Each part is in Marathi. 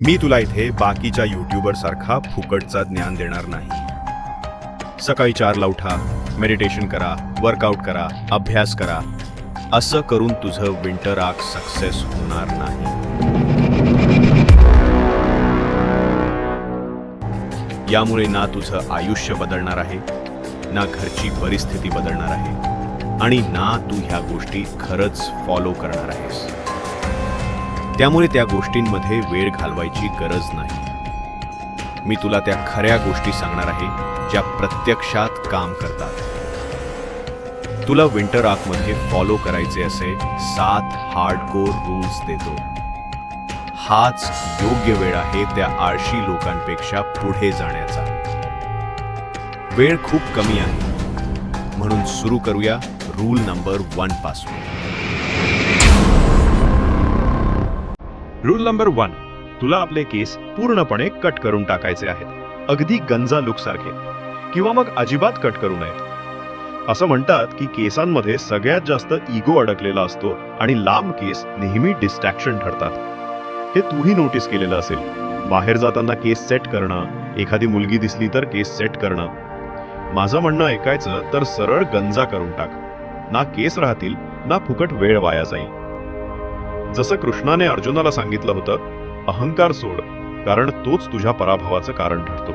मी तुला इथे बाकीच्या युट्यूबर सारखा फुकटचा ज्ञान देणार नाही. सकाळी चारला उठा मेडिटेशन करा वर्कआउट करा अभ्यास करा. असं करून तुझं विंटर आर्क सक्सेस होणार नाही. यामुळे ना तुझं आयुष्य बदलणार आहे ना घरची परिस्थिती बदलणार आहे आणि ना तू ह्या गोष्टी खरंच फॉलो करणार आहेस. त्यामुळे त्या गोष्टींमध्ये वेळ घालवायची गरज नाही. मी तुला त्या खऱ्या गोष्टी सांगणार आहे ज्या प्रत्यक्षात काम करतात. तुला विंटर आकमध्ये फॉलो करायचे असे सात हार्डकोर रूल्स देतो. हाच योग्य वेळ आहे त्या आळशी लोकांपेक्षा पुढे जाण्याचा. वेळ खूप कमी आहे. म्हणून सुरू करूया रूल नंबर वनपासून. रूल नंबर वन तुला आपले केस पूर्णपणे कट करून टाकायचे आहेत. अगदी गंजा लुक सारखे. किंवा मग अजिबात कट करू नयेत. असं म्हणतात की केसांमध्ये सगळ्यात जास्त इगो अडकलेला असतो आणि लांब केस नेहमी डिस्ट्रॅक्शन ठरतात. हे तूही नोटीस केलेलं असेल. बाहेर जाताना केस सेट करणं एखादी मुलगी दिसली तर केस सेट करणं. माझं म्हणणं ऐकायचं तर सरळ गंजा करून टाक. ना केस राहतील ना फुकट वेळ वाया जाईल. जसं कृष्णाने अर्जुनाला सांगितलं होतं अहंकार सोड कारण तोच तुझ्या पराभवाचं कारण ठरतो.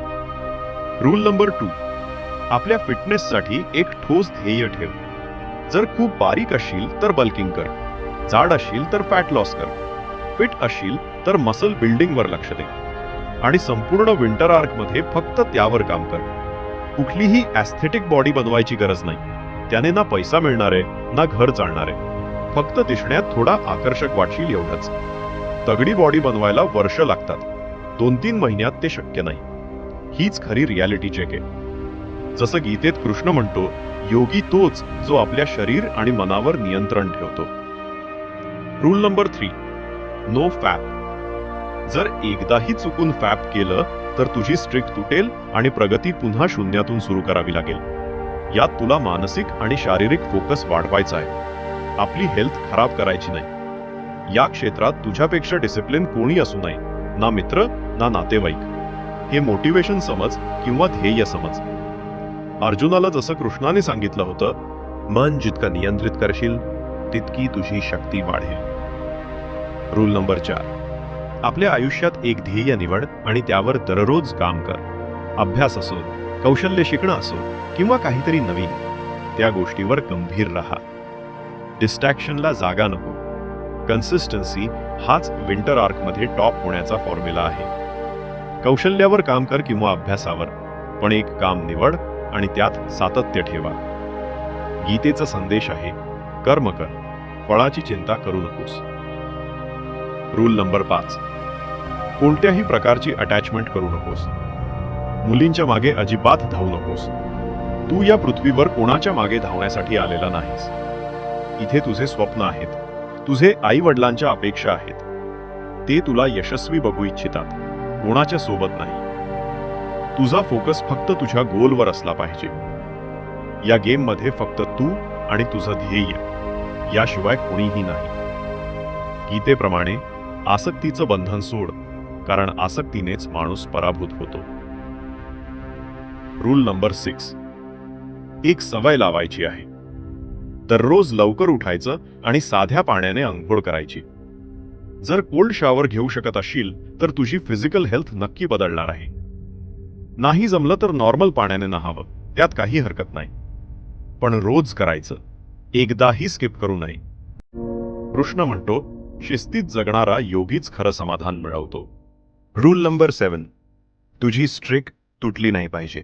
रूल नंबर टू आपल्या फिटनेससाठी एक ठोस ध्येय ठेव. जर खूप बारीक असशील तर बल्किंग कर. जाड असशील तर फॅट लॉस कर. फिट असशील तर मसल बिल्डिंगवर लक्ष दे. आणि संपूर्ण विंटर आर्कमध्ये फक्त त्यावर काम कर. कुठलीही ॲस्थेटिक बॉडी बनवायची गरज नाही. त्याने ना पैसा मिळणार आहे ना घर चालणार आहे. फक्त दिसण्यात थोडा आकर्षक वाटशील एवढंच. तगडी बॉडी बनवायला वर्ष लागतात. दोन तीन महिन्यात ते शक्य नाही. हीच खरी रियालिटी चेक आहे. जसं गीतेत कृष्ण म्हणतो योगी तोच जो आपल्या शरीर आणि मनावर नियंत्रण ठेवतो. Rule number three no fap जर एकदाही चुकून फॅप केलं तर तुझी स्ट्रिक तुटेल आणि प्रगती पुन्हा शून्यातून सुरू करावी लागेल. यात तुला मानसिक आणि शारीरिक फोकस वाढवायचा आहे. आपली हेल्थ खराब करायची नाही. या क्षेत्रात तुझ्यापेक्षा डिसिप्लिन कोणी असू नये ना मित्र ना नातेवाईक. हे मोटिवेशन समज किंवा ध्येय समज. अर्जुनाला जसं कृष्णाने सांगितलं होतं मन जितकं नियंत्रित करशील तितकी तुझी शक्ती वाढेल. रूल नंबर चार. आपल्या आयुष्यात एक ध्येय निवड आणि त्यावर दररोज काम कर. अभ्यास असो कौशल्य शिकणं असो किंवा काहीतरी नवीन त्या गोष्टीवर गंभीर राहा. डिस्ट्रॅक्शनला जागा नको. कन्सिस्टन्सी हाच विंटर आर्कमध्ये टॉप होण्याचा फॉर्म्युला आहे. कौशल्यावर काम कर किंवा अभ्यासावर पण एक काम निवड आणि त्यात सातत्य ठेवा. गीतेचा संदेश आहे कर्म कर फळाची चिंता करू नकोस. रूल नंबर पाच. कोणत्याही प्रकारची अटॅचमेंट करू नकोस. मुलींच्या मागे अजिबात धावू नकोस. तू या पृथ्वीवर कोणाच्या मागे धावण्यासाठी आलेला नाहीस. इथे तुझे स्वप्न आहेत. तुझे आई वडिलांच्या अपेक्षा आहेत. ते तुला यशस्वी बघू इच्छितात. कोणाच्या सोबत नाही. तुझा फोकस फक्त तुझ्या गोलवर असला पाहिजे. या गेममध्ये फक्त तू आणि तुझं ध्येय. याशिवाय कोणीही नाही. गीतेप्रमाणे आसक्तीचं बंधन सोड कारण आसक्तीनेच माणूस पराभूत होतो. Rule number six. एक सवय लावायची आहे. दररोज लवकर उठायचं आणि साध्या पाण्याने अंघोळ करायची. जर कोल्ड शॉवर घेऊ शकत असशील तर तुझी फिजिकल हेल्थ नक्की बदलणार आहे. नाही जमलं तर नॉर्मल पाण्याने नहावं त्यात काही हरकत नाही. पण रोज करायचं एकदाही स्किप करू नये. कृष्ण म्हणतो शिस्तीत जगणारा योगीच खरं समाधान मिळवतो. रूल नंबर सेवन तुझी स्ट्रिक तुटली नाही पाहिजे.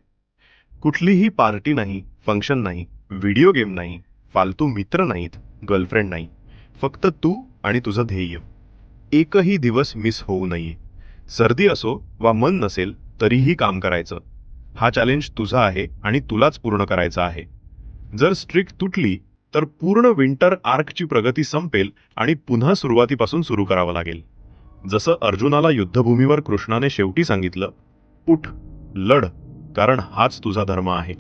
कुठलीही पार्टी नाही फंक्शन नाही व्हिडिओ गेम नाही फालतू मित्र नाहीत गर्लफ्रेंड नाही. फक्त तू आणि तुझं ध्येय. एकही दिवस मिस होऊ नये. सर्दी असो वा मन नसेल तरीही काम करायचं. हा चॅलेंज तुझा आहे आणि तुलाच पूर्ण करायचा आहे. जर स्ट्रिक तुटली तर पूर्ण विंटर आर्कची प्रगती संपेल आणि पुन्हा सुरुवातीपासून सुरू करावं लागेल. जसं अर्जुनाला युद्धभूमीवर कृष्णाने शेवटी सांगितलं उठ लढ कारण हाच तुझा धर्म आहे.